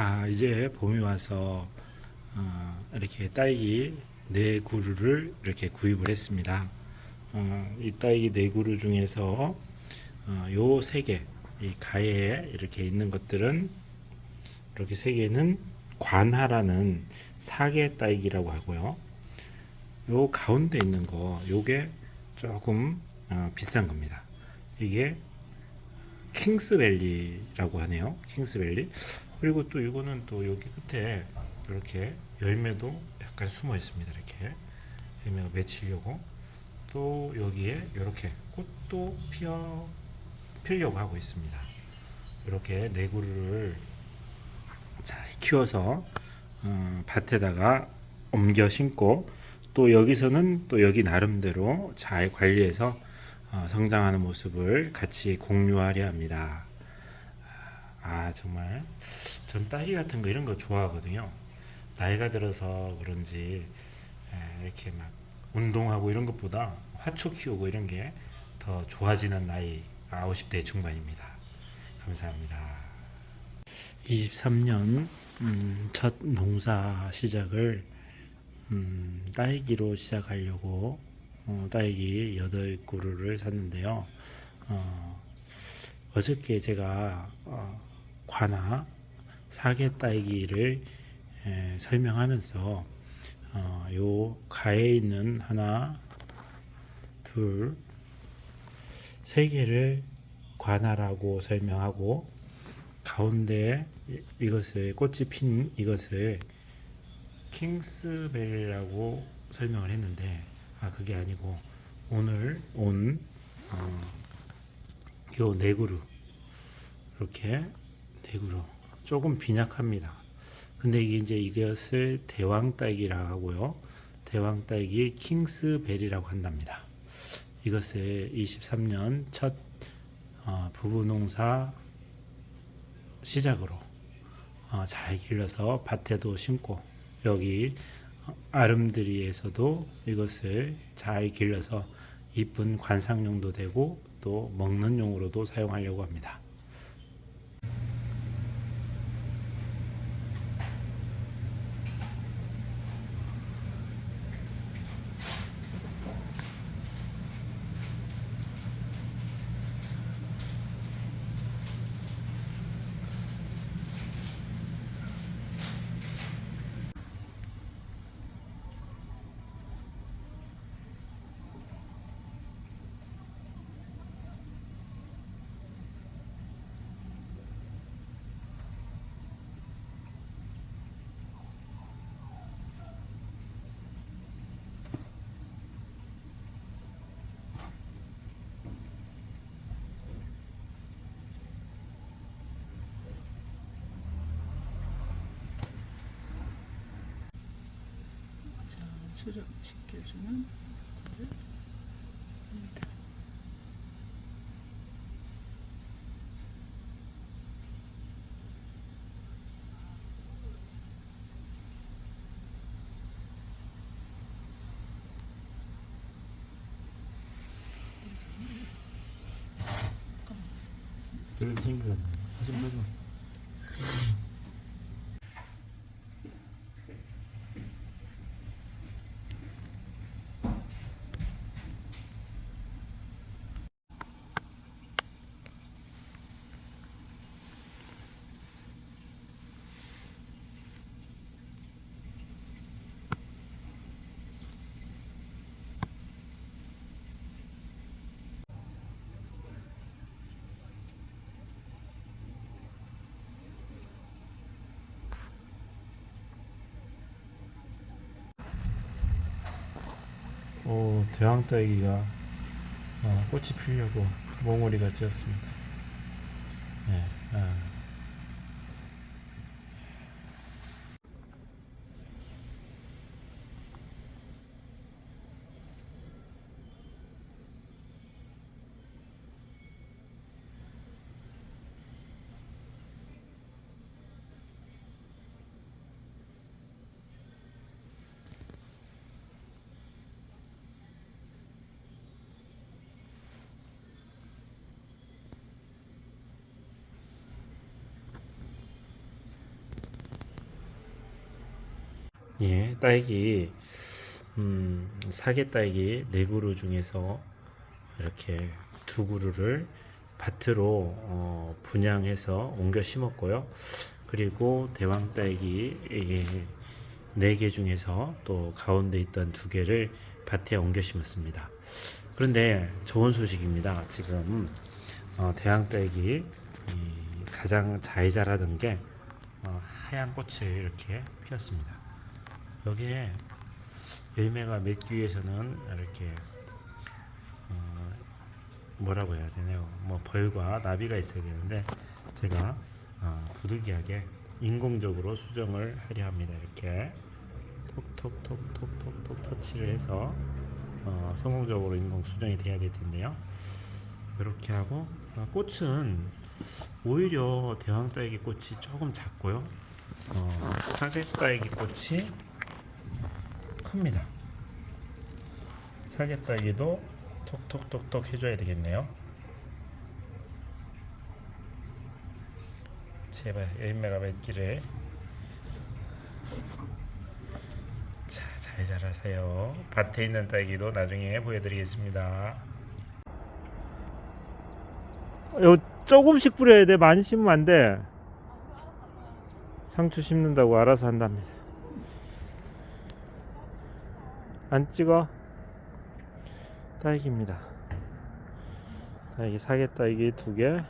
아, 이제 봄이 와서 어, 이렇게 딸기 네 그루를 이렇게 구입을 했습니다. 어, 이 딸기 네 그루 중에서 어, 요세 개, 이 가에 이렇게 있는 것들은 이렇게 세 개는 관하라는 사계 딸기라고 하고요. 요 가운데 있는 거, 요게 조금 어, 비싼 겁니다. 이게 킹스밸리라고 하네요. 킹스밸리. 그리고 또 이거는 또 여기 끝에 이렇게 열매도 약간 숨어 있습니다. 이렇게 열매가 맺히려고 또 여기에 이렇게 꽃도 피어 피려고 하고 있습니다. 이렇게 네 그루를 잘 키워서 어, 밭에다가 옮겨 심고 또 여기서는 또 여기 나름대로 잘 관리해서 어, 성장하는 모습을 같이 공유하려 합니다. 아 정말 전 딸기 같은 거 이런 거 좋아하거든요. 나이가 들어서 그런지 에, 이렇게 막 운동하고 이런 것보다 화초 키우고 이런 게 더 좋아지는 나이 50대 중반입니다. 감사합니다. 23년 음, 첫 농사 시작을 음, 딸기로 시작하려고 어, 딸기 8그루를 샀는데요. 어, 어저께 제가 어, 관아 사계 딸기를 에, 설명하면서 어, 요 가에 있는 하나, 둘, 세 개를 관아라고 설명하고 가운데 이- 이것을 꽃이 핀 이것을 킹스벨이라고 설명을 했는데 아 그게 아니고 오늘 온 어, 요 네그루 이렇게 네 그루 조금 빈약합니다. 근데 이게 이제 이것을 대왕 딸기라고 하고요. 대왕 딸기 킹스벨이라고 한답니다. 이것을 23년 첫 어, 부부 농사 시작으로 어, 잘 길러서 밭에도 심고 여기 어, 아름드리에서도 이것을 잘 길러서 이쁜 관상용도 되고 또 먹는 용으로도 사용하려고 합니다. 자, 수정시켜주는 거를 여기다. 그래도 생겼네. 하지 마, 하지 마. 오, 대왕 딸기가 어, 꽃이 피려고 몽우리가 찌었습니다. 네, 아. 예, 딸기 음, 사계 딸기 네 그루 중에서 이렇게 두 그루를 밭으로 어, 분양해서 옮겨 심었고요. 그리고 대왕 딸기 네 개 중에서 또 가운데 있던 두 개를 밭에 옮겨 심었습니다. 그런데 좋은 소식입니다. 지금 어, 대왕 딸기 이 가장 잘 자라던 게 어, 하얀 꽃을 이렇게 피웠습니다. 여기에 열매가 맺기 위해서는 이렇게 어, 뭐라고 해야 되나요? 뭐 벌과 나비가 있어야 되는데 제가 어, 부득이하게 인공적으로 수정을 하려 합니다. 이렇게 톡톡톡톡톡톡 터치를 해서 어, 성공적으로 인공 수정이 돼야 될 텐데요. 이렇게 하고 어, 꽃은 오히려 대왕 딸기 꽃이 조금 작고요. 어, 사계 딸기 꽃이 큽니다. 사계 딸기도 톡톡톡톡 해줘야 되겠네요. 제발 열매가 맺기를 자, 잘 자라세요. 밭에 있는 딸기도 나중에 보여드리겠습니다. 요 조금씩 뿌려야 돼. 많이 심으면 안 돼. 상추 심는다고 알아서 한답니다. 안 찍어? 딸기입니다. 딸기 사계 딸기 두 개,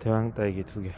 대왕 딸기 두 개.